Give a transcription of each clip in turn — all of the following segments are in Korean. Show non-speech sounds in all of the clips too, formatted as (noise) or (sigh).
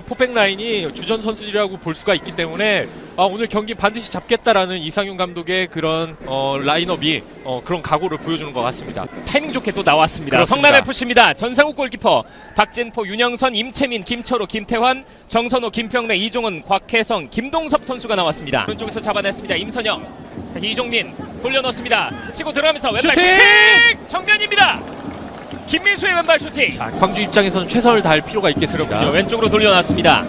센터백 라인이 주전 선수들이라고 볼 수가 있기 때문에 아, 오늘 경기 반드시 잡겠다라는 이상윤 감독의 그런 어, 라인업이 어, 그런 각오를 보여주는 것 같습니다. 타이밍 좋게 또 나왔습니다. 그렇습니다. 성남 FC입니다. 전상욱 골키퍼, 박진포, 윤영선, 임채민, 김철호, 김태환, 정선호, 김평래, 이종은, 곽혜성, 김동섭 선수가 나왔습니다. 오른쪽에서 잡아냈습니다. 임선영, 이종민 돌려넣습니다. 치고 들어가면서 왼발 슈팅! 슈팅! 정면입니다. 김민수의 왼발 슈팅. 자, 광주 입장에서는 최선을 다할 필요가 있겠습니다. 그렇군요. 왼쪽으로 돌려놨습니다.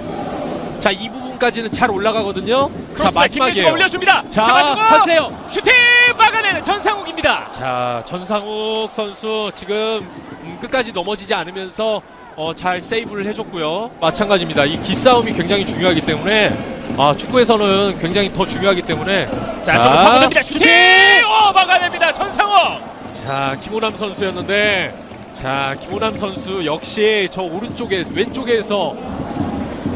자, 이 부분까지는 잘 올라가거든요. 크로스 자, 김민수가 마지막이에요. 올려줍니다. 자, 잡아주고 차세요. 슈팅 막아내는 전상욱입니다. 자, 전상욱 선수 지금 음, 끝까지 넘어지지 않으면서 어, 잘 세이브를 해줬고요. 마찬가지입니다. 이 기싸움이 굉장히 중요하기 때문에 아, 축구에서는 굉장히 더 중요하기 때문에 자, 좀 파고듭니다. 슈팅! 오, 막아냅니다. 전상욱. 자, 김호남 선수였는데 자, 김호남 선수 역시 저 오른쪽에 왼쪽에서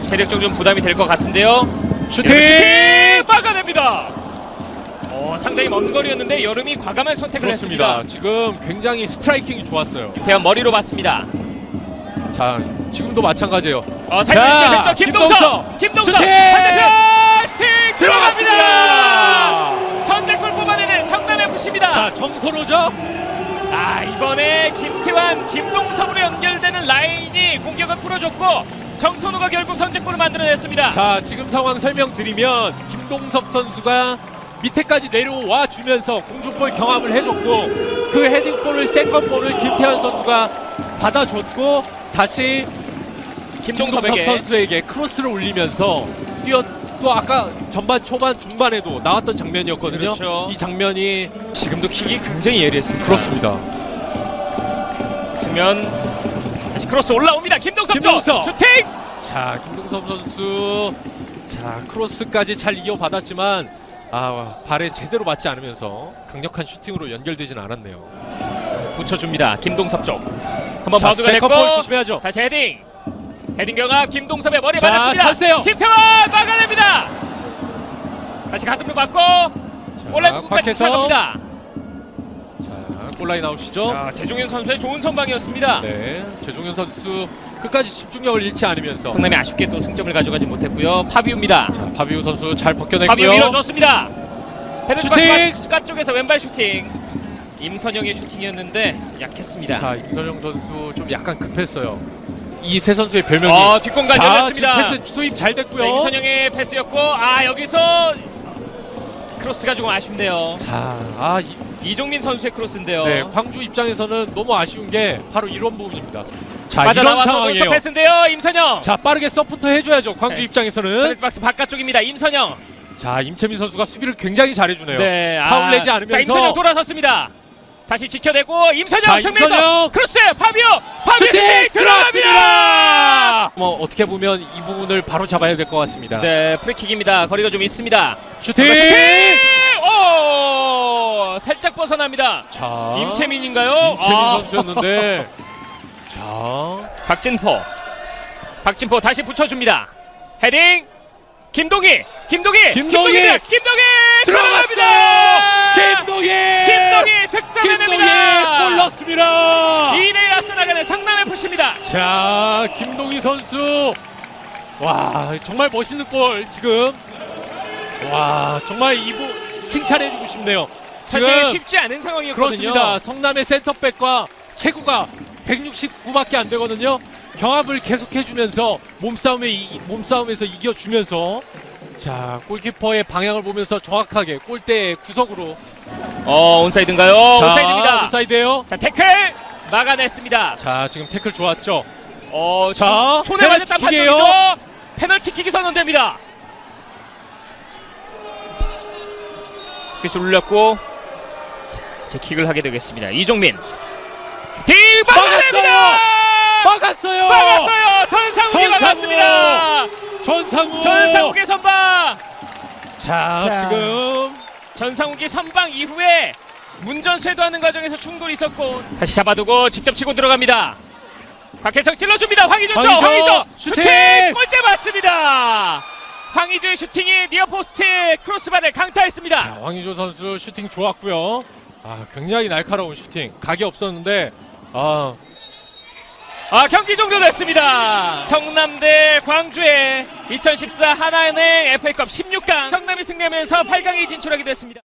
체력적 좀 부담이 될 것 같은데요. 슈팅! 슈팅 막아냅니다. 어, 상당히 먼 거리였는데 여름이 과감한 선택을 그렇습니다. 했습니다. 지금 굉장히 스트라이킹이 좋았어요. 태연 머리로 봤습니다. 자, 지금도 마찬가지예요. 어, 살짝 자, 됐죠. 김동석. 김동석. 슈팅! 반대편 슈팅 들어갑니다. 들어갔습니다. 선제골 뽑아내는 성남 FC입니다. 자, 정선호죠? 아, 이번에 김태환, 김동석으로 연결되는 라인이 공격을 풀어줬고 정선우가 결국 선제골을 만들어냈습니다. 자, 지금 상황 설명드리면 김동섭 선수가 밑에까지 내려와 주면서 공중볼 경합을 해줬고 그 헤딩볼을 세컨볼을 김태환 선수가 받아줬고 다시 김동섭 김동섭에게 선수에게 크로스를 올리면서 뛰어 또 아까 전반 초반 중반에도 나왔던 장면이었거든요. 그렇죠. 이 장면이 지금도 킥이 굉장히 예리했습니다. 그렇습니다. 측면 다시 크로스 올라옵니다. 김동섭 쪽 김동섭. 슈팅. 자, 김동섭 선수 자 크로스까지 잘 이어받았지만 아 발에 제대로 맞지 않으면서 강력한 슈팅으로 연결되진 않았네요. 붙여줍니다. 김동섭 쪽. 한번 자, 바우드가 됐고 세컨볼 조심해야죠. 다시 헤딩. 헤딩 경합 김동섭의 머리 자, 맞았습니다. 찬스요. 김태환. 다시 가슴으로 받고 부분까지 곽혜성. 추가합니다. 자, 골라인 나오시죠? 아, 재종현 선수의 좋은 선방이었습니다. 네, 최종현 선수 끝까지 집중력을 잃지 않으면서 성남이 아쉽게 또 승점을 가져가지 못했고요. 파비우입니다. 자, 파비우 선수 잘 파비우 벗겨냈고요. 밀어줬습니다. 슈팅! 박스 쪽에서 왼발 슈팅. 임선영의 슈팅이었는데 약했습니다. 자, 임선영 선수 좀 약간 급했어요. 이 세 선수의 별명이 아, 뒷공간 자, 열렸습니다. 지금 패스 투입 잘 됐고요. 자, 임선영의 패스였고 아 여기서 크로스가 조금 아쉽네요. 자, 아, 이, 이종민 선수의 크로스인데요. 네, 광주 입장에서는 너무 아쉬운 게 바로 이런 부분입니다. 자, 이런 빠져나와서 논스톱 상황이에요. 패스인데요. 임선영. 자, 빠르게 서포트 해줘야죠. 광주 네. 입장에서는. 박스 바깥쪽입니다. 임선영. 자, 임채민 선수가 수비를 굉장히 잘해주네요. 네. 파울 내지 않으면서. 자, 임선영 돌아섰습니다. 다시 지켜내고 임선영 자, 정면에서 임선영. 크로스 파비오 파비오 슈팅 들어갑니다. 뭐 어떻게 보면 이 부분을 바로 잡아야 될 것 같습니다. 네, 프리킥입니다. 거리가 좀 있습니다. 슈팅. 슈팅! 오! 살짝 벗어납니다. 자, 임채민인가요? 임채민 아. 선수였는데. (laughs) 자, 박진포. 박진포 다시 붙여줍니다. 헤딩. 김동희. 김동희. 김동희! 김동희. 들어갑니다. 김동희. 김동희 득점해냅니다. 골 넣습니다. 2 대1 앞서 나가는 성남 FC입니다. 자, 김동희 선수. 와, 정말 멋있는 골 지금. 와, 정말 이부 칭찬해주고 싶네요. 사실 지금 쉽지 않은 상황이었거든요. 그렇습니다. 성남의 센터백과 체구가 169밖에 안 되거든요. 경합을 계속해주면서 몸싸움에 이, 몸싸움에서 이겨주면서 자 골키퍼의 방향을 보면서 정확하게 골대 구석으로 어, 온사이드인가요? 자, 온사이드입니다. 온사이드예요. 자, 태클 막아냈습니다. 자 지금 태클 좋았죠. 어, 자, 손에 맞았다 페널티킥이에요. 판정이죠. 페널티킥이 선언됩니다. 퀴스 올렸고 자, 이제 킥을 하게 되겠습니다. 이종민 슈팅 막아냅니다. 막았어요. 막았어요. 전상욱이 전상욱. 막았습니다. 전상우. 전상욱의 선방. 자, 자. 지금 전상욱이 선방 이후에 문전 쇄도 하는 과정에서 충돌이 있었고 다시 잡아두고 직접 치고 들어갑니다. 박혜성 찔러줍니다. 황희조 쪽 황희조, 황희조 슈팅! 슈팅 골대 맞습니다. 황희조의 슈팅이 니어포스트 크로스바를 강타했습니다. 자, 황희조 선수 슈팅 좋았고요. 아, 굉장히 날카로운 슈팅. 각이 없었는데 아, 아 경기 종료됐습니다. 성남대 광주의 2014 하나은행 FA컵 16강 성남이 승리하면서 8강에 진출하게 됐습니다.